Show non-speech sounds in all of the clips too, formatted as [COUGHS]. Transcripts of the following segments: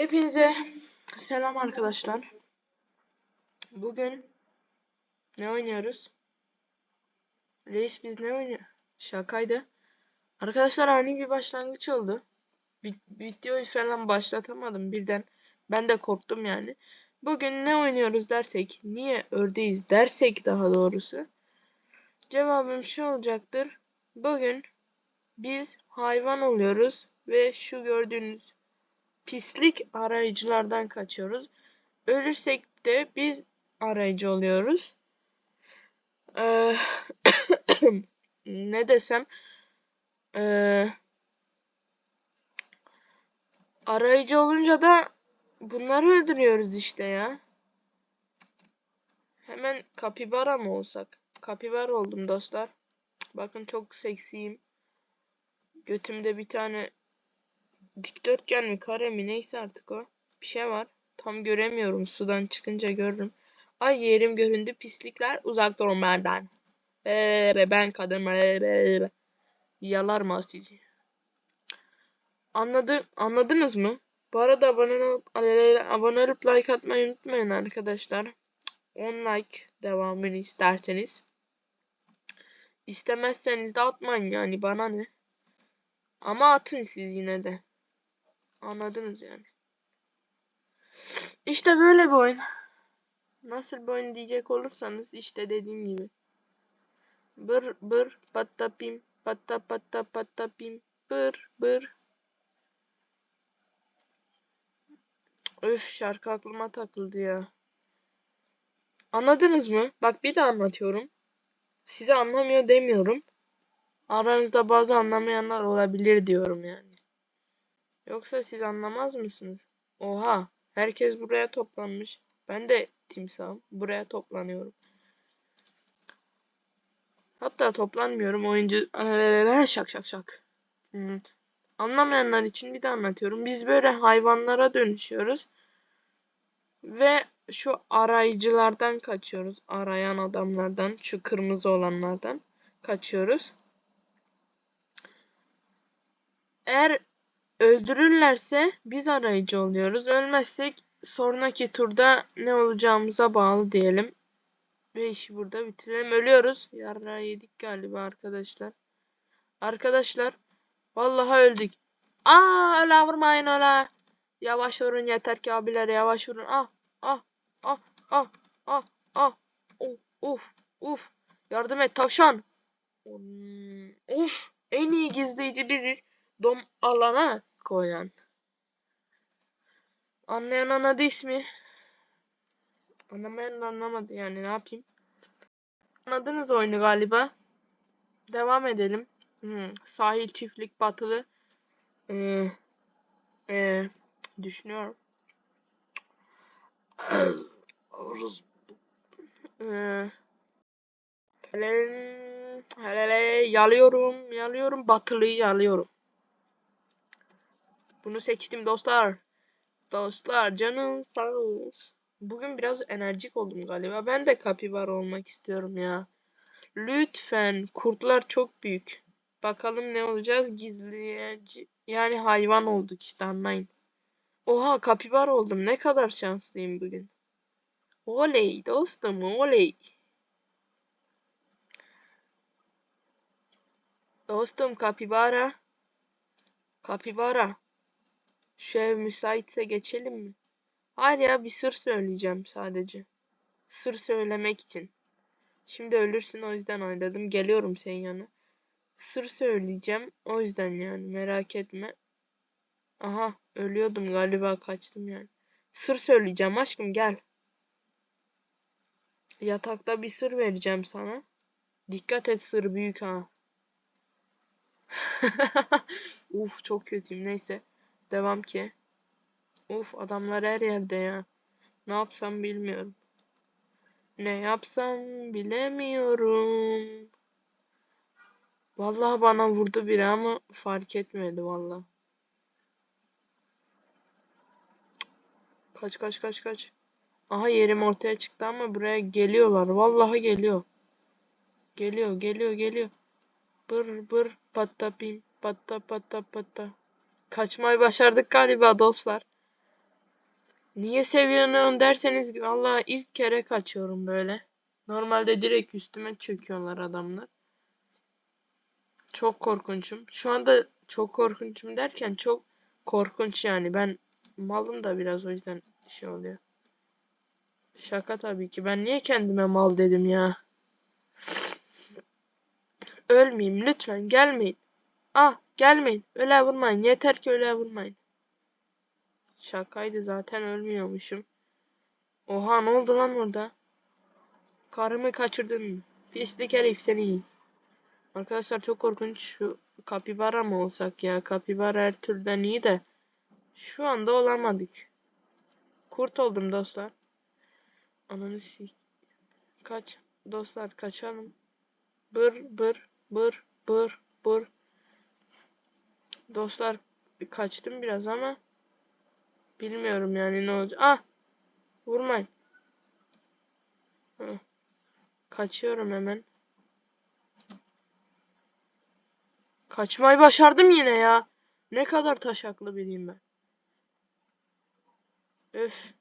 Hepinize selam arkadaşlar. Bugün ne oynuyoruz? Reis biz ne oynuyor? Şakaydı. Arkadaşlar ani bir başlangıç oldu. Vi- videoyu falan başlatamadım birden. Ben de korktum yani. Bugün ne oynuyoruz dersek, niye ördeğiz dersek daha doğrusu. Cevabım şu olacaktır. Bugün biz hayvan oluyoruz ve şu gördüğünüz pislik arayıcılardan kaçıyoruz. Ölürsek de biz arayıcı oluyoruz. Ee, [COUGHS] ne desem ee, arayıcı olunca da bunları öldürüyoruz işte ya. Hemen kapibara mı olsak? Kapibara oldum dostlar. Bakın çok seksiyim. Götümde bir tane dikdörtgen mi kare mi neyse artık o. Bir şey var. Tam göremiyorum sudan çıkınca görürüm. Ay yerim göründü pislikler uzak durun benden. Be, ben kadın be. Yalar mı sizi? Anladı, anladınız mı? Bu arada abone olup, abone olup like atmayı unutmayın arkadaşlar. 10 like devamını isterseniz. İstemezseniz de atmayın yani bana ne. Ama atın siz yine de. Anladınız yani. İşte böyle bir oyun. Nasıl bir oyun diyecek olursanız işte dediğim gibi. Bır bır patta pim patta patta patta pim bır bır. Öf şarkı aklıma takıldı ya. Anladınız mı? Bak bir de anlatıyorum. Size anlamıyor demiyorum. Aranızda bazı anlamayanlar olabilir diyorum yani. Yoksa siz anlamaz mısınız? Oha, herkes buraya toplanmış. Ben de timsahım. Buraya toplanıyorum. Hatta toplanmıyorum. Oyuncu şak şak şak. Hmm. Anlamayanlar için bir de anlatıyorum. Biz böyle hayvanlara dönüşüyoruz. Ve şu arayıcılardan kaçıyoruz. Arayan adamlardan, şu kırmızı olanlardan kaçıyoruz. Eğer öldürürlerse biz arayıcı oluyoruz. Ölmezsek sonraki turda ne olacağımıza bağlı diyelim. Ve işi burada bitirelim. Ölüyoruz. Yarra yedik galiba arkadaşlar. Arkadaşlar vallahi öldük. Aa öyle vurmayın öyle. Yavaş vurun yeter ki abiler yavaş vurun. Ah ah ah ah ah ah. Of of of. Yardım et tavşan. Of en iyi gizleyici biziz. Dom alana koyan. Anlayan anladı ismi. Anlamayan anlamadı yani ne yapayım. Anladınız oyunu galiba. Devam edelim. Hmm, sahil çiftlik batılı. Ee, e, düşünüyorum. ee, hele, hele yalıyorum, yalıyorum, batılıyı yalıyorum. Bunu seçtim dostlar. Dostlar canım sağ olsun. Bugün biraz enerjik oldum galiba. Ben de kapibara olmak istiyorum ya. Lütfen. Kurtlar çok büyük. Bakalım ne olacağız? Gizleyici. Yani hayvan olduk işte anlayın. Oha kapibar oldum. Ne kadar şanslıyım bugün. Oley dostum oley. Dostum kapibara. Kapibara. Şu müsaitse geçelim mi? Hayır ya bir sır söyleyeceğim sadece. Sır söylemek için. Şimdi ölürsün o yüzden oynadım. Geliyorum senin yanına. Sır söyleyeceğim. O yüzden yani merak etme. Aha ölüyordum galiba kaçtım yani. Sır söyleyeceğim aşkım gel. Yatakta bir sır vereceğim sana. Dikkat et sır büyük ha. [LAUGHS] Uf çok kötüyüm neyse. Devam ki. Uf adamlar her yerde ya. Ne yapsam bilmiyorum. Ne yapsam bilemiyorum. Vallahi bana vurdu biri ama fark etmedi vallahi. Kaç kaç kaç kaç. Aha yerim ortaya çıktı ama buraya geliyorlar. Vallahi geliyor. Geliyor geliyor geliyor. Bır bır patta pim patta patta patta. Kaçmayı başardık galiba dostlar. Niye seviyorsun derseniz vallahi ilk kere kaçıyorum böyle. Normalde direkt üstüme çöküyorlar adamlar. Çok korkunçum. Şu anda çok korkunçum derken çok korkunç yani. Ben malım da biraz o yüzden şey oluyor. Şaka tabii ki. Ben niye kendime mal dedim ya? Ölmeyeyim lütfen gelmeyin. Ah gelmeyin. Öyle vurmayın. Yeter ki öyle vurmayın. Şakaydı zaten ölmüyormuşum. Oha ne oldu lan orada? Karımı kaçırdın mı? Pislik herif seni. Arkadaşlar çok korkunç. Şu kapibara mı olsak ya? Kapibara her türden iyi de. Şu anda olamadık. Kurt oldum dostlar. Ananı. Kaç. Dostlar kaçalım. Bır bır bır bır bır. Dostlar kaçtım biraz ama bilmiyorum yani ne olacak. Ah! Vurmayın. Kaçıyorum hemen. Kaçmayı başardım yine ya. Ne kadar taşaklı biriyim ben. Öf.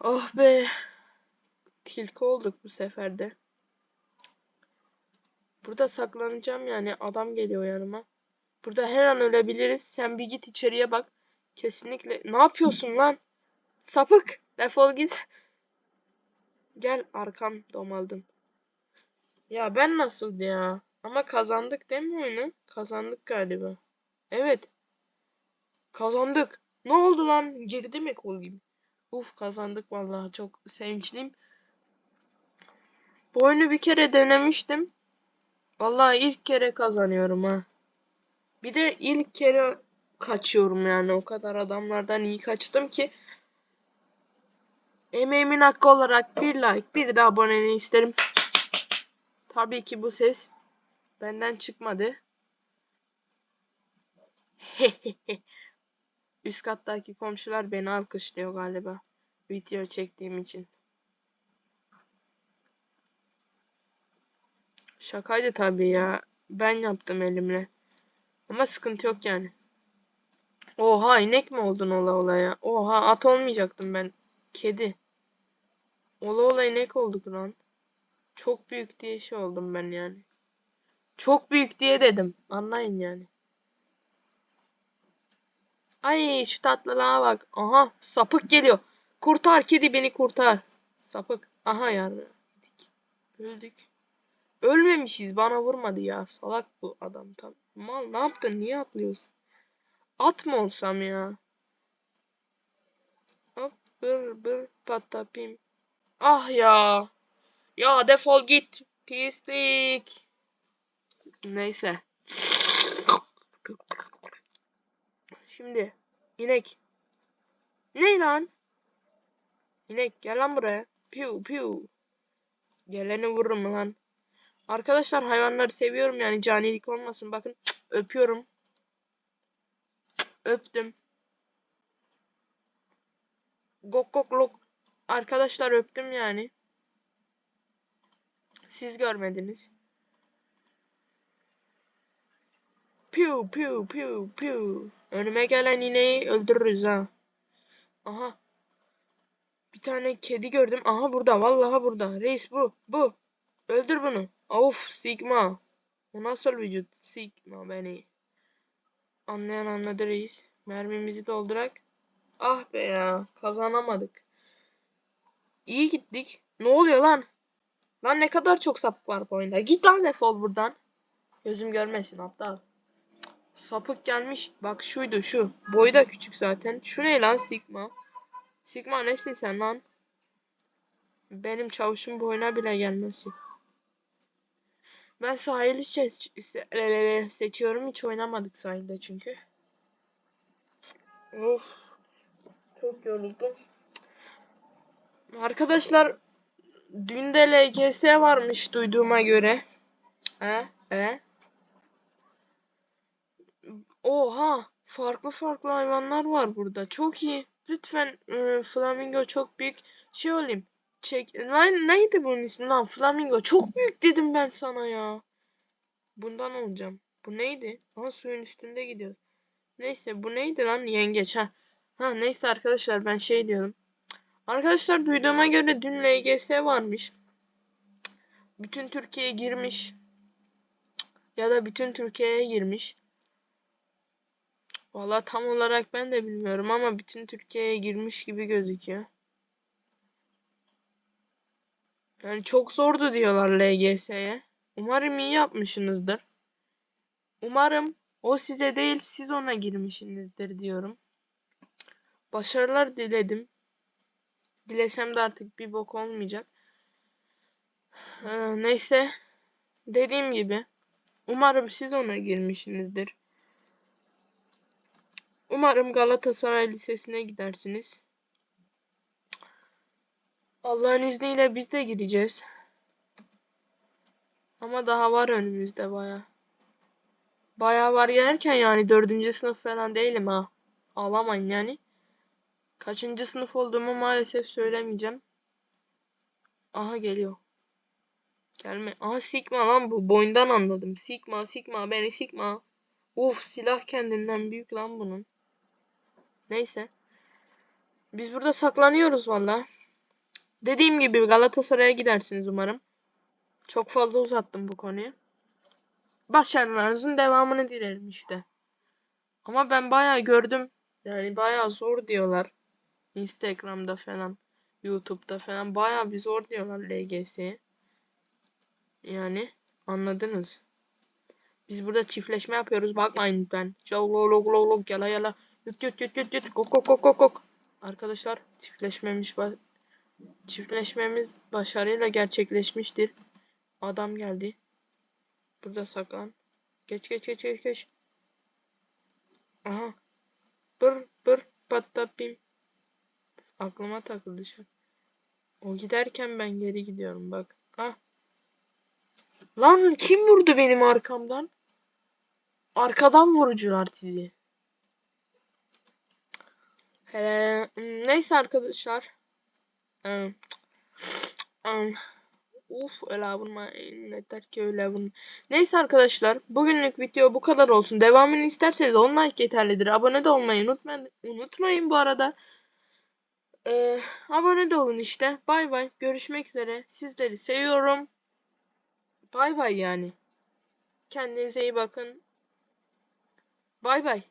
Oh be. Tilki olduk bu sefer de. Burada saklanacağım yani. Adam geliyor yanıma. Burada her an ölebiliriz. Sen bir git içeriye bak. Kesinlikle. Ne yapıyorsun lan? Sapık. Defol git. Gel arkam domaldım. Ya ben nasıl ya? Ama kazandık değil mi oyunu? Kazandık galiba. Evet. Kazandık. Ne oldu lan? Girdi mi kol gibi? Uf kazandık vallahi çok sevinçliyim. Bu oyunu bir kere denemiştim. Vallahi ilk kere kazanıyorum ha. Bir de ilk kere kaçıyorum yani. O kadar adamlardan iyi kaçtım ki. Emeğimin hakkı olarak bir like, bir de aboneliği isterim. Tabii ki bu ses benden çıkmadı. [LAUGHS] Üst kattaki komşular beni alkışlıyor galiba. Video çektiğim için. Şakaydı tabii ya. Ben yaptım elimle. Ama sıkıntı yok yani. Oha inek mi oldun ola ola ya? Oha at olmayacaktım ben. Kedi. Ola ola inek olduk lan. Çok büyük diye şey oldum ben yani. Çok büyük diye dedim. Anlayın yani. Ay şu tatlılığa bak. Aha sapık geliyor. Kurtar kedi beni kurtar. Sapık. Aha yani. Öldük. Ölmemişiz bana vurmadı ya. Salak bu adam tam. Mal ne yaptın? Niye atlıyorsun? At mı olsam ya? Hop bır bır patapim. Ah ya. Ya defol git. Pislik. Neyse. Şimdi inek. Ne lan? İnek gel lan buraya. Piu piu. Geleni vururum lan. Arkadaşlar hayvanları seviyorum yani canilik olmasın. Bakın öpüyorum. öptüm. Gok gok lok. Arkadaşlar öptüm yani. Siz görmediniz. Piu piu piu piu. Önüme gelen ineği öldürürüz ha. Aha. Bir tane kedi gördüm. Aha burada. Vallahi burada. Reis bu. Bu. Öldür bunu. Of Sigma. O nasıl vücut? Sigma beni. Anlayan anladı. Mermimizi doldurak. Ah be ya. Kazanamadık. İyi gittik. Ne oluyor lan? Lan ne kadar çok sapık var bu oyunda. Git lan defol buradan. Gözüm görmesin aptal. Sapık gelmiş. Bak şuydu şu. Boyu da küçük zaten. Şu ne lan Sigma? Sigma nesin sen lan? Benim çavuşum boyuna bile gelmesin. Ben sahili seç se seçiyorum. Hiç oynamadık sahilde çünkü. Of. Çok yoruldum. Arkadaşlar dün de LGS varmış duyduğuma göre. He? He? Oha! Farklı farklı hayvanlar var burada. Çok iyi. Lütfen ıı, flamingo çok büyük şey olayım. Çek. Neydi bunun ismi lan? Flamingo. Çok büyük dedim ben sana ya. Bundan olacağım. Bu neydi? Aha suyun üstünde gidiyor. Neyse bu neydi lan? Yengeç ha. Ha neyse arkadaşlar ben şey diyorum. Arkadaşlar duyduğuma göre dün LGS varmış. Bütün Türkiye girmiş. Ya da bütün Türkiye'ye girmiş. Valla tam olarak ben de bilmiyorum ama bütün Türkiye'ye girmiş gibi gözüküyor. Yani çok zordu diyorlar LGS'ye. Umarım iyi yapmışsınızdır. Umarım o size değil siz ona girmişsinizdir diyorum. Başarılar diledim. Dilesem de artık bir bok olmayacak. Ee, neyse. Dediğim gibi. Umarım siz ona girmişsinizdir. Umarım Galatasaray Lisesi'ne gidersiniz. Allah'ın izniyle biz de gideceğiz. Ama daha var önümüzde baya. Baya var yerken yani dördüncü sınıf falan değilim ha. Ağlamayın yani. Kaçıncı sınıf olduğumu maalesef söylemeyeceğim. Aha geliyor. Gelme. Aha Sigma lan bu. Boyundan anladım. Sigma Sigma beni Sigma. Uf silah kendinden büyük lan bunun. Neyse. Biz burada saklanıyoruz valla. Dediğim gibi Galatasaray'a gidersiniz umarım. Çok fazla uzattım bu konuyu. Başarılarınızın devamını dilerim işte. Ama ben bayağı gördüm. Yani bayağı zor diyorlar. Instagram'da falan. YouTube'da falan bayağı bir zor diyorlar LGS'ye. Yani anladınız. Biz burada çiftleşme yapıyoruz. Bakmayın lütfen. Log yala yala. Yut yut yut yut yut. Kok kok kok kok kok. Arkadaşlar çiftleşmemiş çiftleşmemiz başarıyla gerçekleşmiştir. Adam geldi. Burada saklan. Geç geç geç geç geç. Aha. Bır bır patapim. Aklıma takıldı şu. O giderken ben geri gidiyorum bak. Ah. Lan kim vurdu benim arkamdan? Arkadan vurucular sizi. Hele, neyse arkadaşlar. Um, um, uf vurma. Yeter ki öyle vurma. Neyse arkadaşlar. Bugünlük video bu kadar olsun. Devamını isterseniz 10 like yeterlidir. Abone de olmayı unutmayın. Unutmayın bu arada. Ee, abone de olun işte. Bay bay. Görüşmek üzere. Sizleri seviyorum. Bay bay yani. Kendinize iyi bakın. Bay bay.